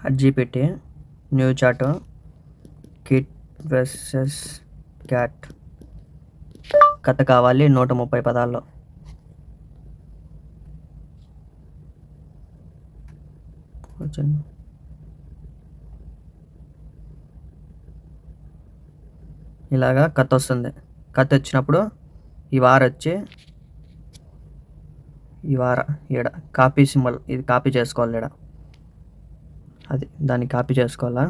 Chat GPT new chat kit versus cat కథ కావాలి నూట ముప్పై పదాల్లో. ఇలాగా కథ వస్తుంది. కథ వచ్చినప్పుడు ఈ వార వచ్చి ఈ వార ఈడ కాపీ సింబల్ ఇది కాపీ చేసుకోవాలి ఈడ. అది దాన్ని కాపీ చేసుకోవాలా?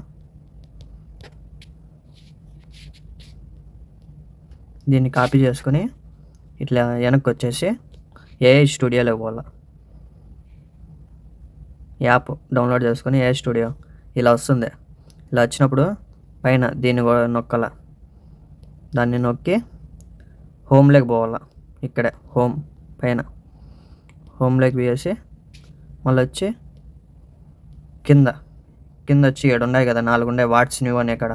దీన్ని కాపీ చేసుకొని ఇట్లా వెనక్కి వచ్చేసి ఏఐ స్టూడియోలో పోవాలా? యాప్ డౌన్లోడ్ చేసుకొని ఏఐ స్టూడియో. ఇలా వస్తుంది. ఇలా వచ్చినప్పుడు పైన దీన్ని కూడా నొక్కాల? దాన్ని నొక్కి హోమ్లోకి పోవాలా? ఇక్కడే హోమ్ పైన. హోమ్లోకి వేసి మళ్ళీ వచ్చి కింద కింద వచ్చి ఏడు ఉన్నాయి కదా నాలుగు ఉన్నాయి. వాట్స్ న్యూ అనే ఇక్కడ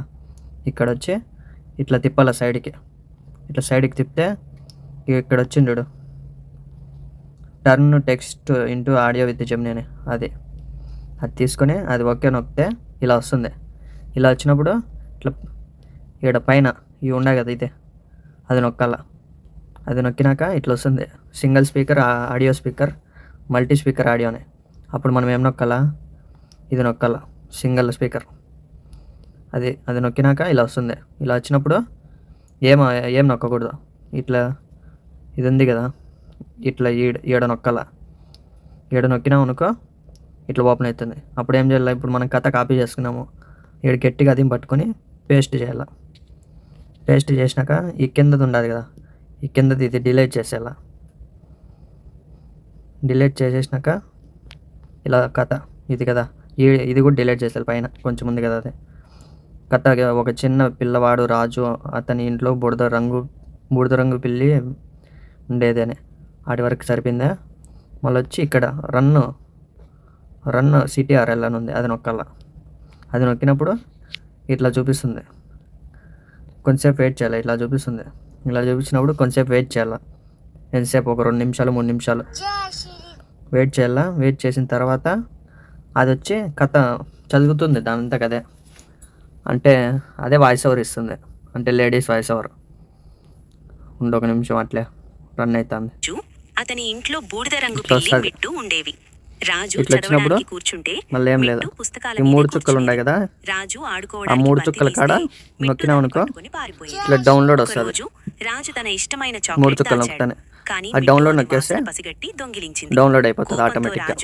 ఇక్కడ వచ్చి ఇట్లా తిప్పాల సైడ్కి. ఇట్లా సైడ్కి తిప్పితే ఇక్కడ వచ్చిండు turn text into audio with Gemini అది. అది తీసుకొని అది ఓకే నొక్కితే ఇలా వస్తుంది. ఇలా వచ్చినప్పుడు ఇట్లా ఇక్కడ పైన ఇవి ఉన్నాయి కదా ఇదే. అది నొక్కాల. అది నొక్కినాక ఇట్లా వస్తుంది. Single speaker audio speaker multi speaker ఆడియోనే. అప్పుడు మనం ఏం నొక్కాలా? ఇది నొక్కాలా. Single speaker. అది అది నొక్కినాక ఇలా వస్తుంది. ఇలా వచ్చినప్పుడు ఏం ఏం నొక్కకూడదు. ఇట్లా ఇది ఉంది కదా. ఇట్లా ఈడ ఈడ నొక్కాల. ఈడ నొక్కినాం అనుకో ఇట్లా ఓపెన్ అవుతుంది. అప్పుడు ఏం చేయాలి? ఇప్పుడు మనం కథ కాపీ చేసుకున్నాము. ఈడ గట్టిగా అది పట్టుకొని పేస్ట్ చేయాలి. పేస్ట్ చేసినాక ఈ కిందది ఉండదు కదా. ఈ కిందది ఇది డిలీట్ చేసేయాల. డిలీట్ చేసేసినాక ఇలా కథ. ఇది కదా. ఇది కూడా డిలీట్ చేసేయాలి పైన కొంచెం ఉంది కదా అది. కథ ఒక చిన్న పిల్లవాడు రాజు అతని ఇంట్లో బుడద రంగు బుడద రంగు పిల్లి ఉండేది అని. వాటి వరకు సరిపోయిందా? మళ్ళీ వచ్చి ఇక్కడ రన్ను రన్ సిటీఆర్ఎల్ అని ఉంది అది నొక్కాల. అది నొక్కినప్పుడు ఇట్లా చూపిస్తుంది. కొంచెంసేపు వెయిట్ చేయాలి ఇట్లా చూపిస్తుంది. ఇలా చూపించినప్పుడు కొంచెంసేపు వెయిట్ చేయాలి. ఎంతసేపు? ఒక రెండు నిమిషాలు మూడు నిమిషాలు. వెయిట్ చేయాలా? వెయిట్ చేసిన తర్వాత అది వచ్చి కథ చదువుతుంది దానంతా కదే అంటే అదే వాయిస్ ఓవర్ ఇస్తుంది. అంటే లేడీస్ వాయిస్ ఓవర్ ఉండు ఒక నిమిషం అట్లే. రన్ అవుతుంది అతని ఇంట్లో బూడిద రంగు. మిట్టు ఉండేవి. రాజు చదవడానికి కూర్చుంటే మళ్ళీ ఏం లేదు. ఈ మూడు చుక్కలు. ఉన్నాయి కదా? రాజు ఆ మూడు చుక్కల కాడ? నొక్కినాం అనుకో. ఇట్లా డౌన్లోడ్ వస్తుంది. రోజు తన ఇష్టమైన మూడు చాక్లెట్ చుక్కలు. నొక్కుతానే. కానీ ఆ డౌన్లోడ్ నొక్కేస్తే డౌన్లోడ్ అయిపోతుంది ఆటోమేటిక్గా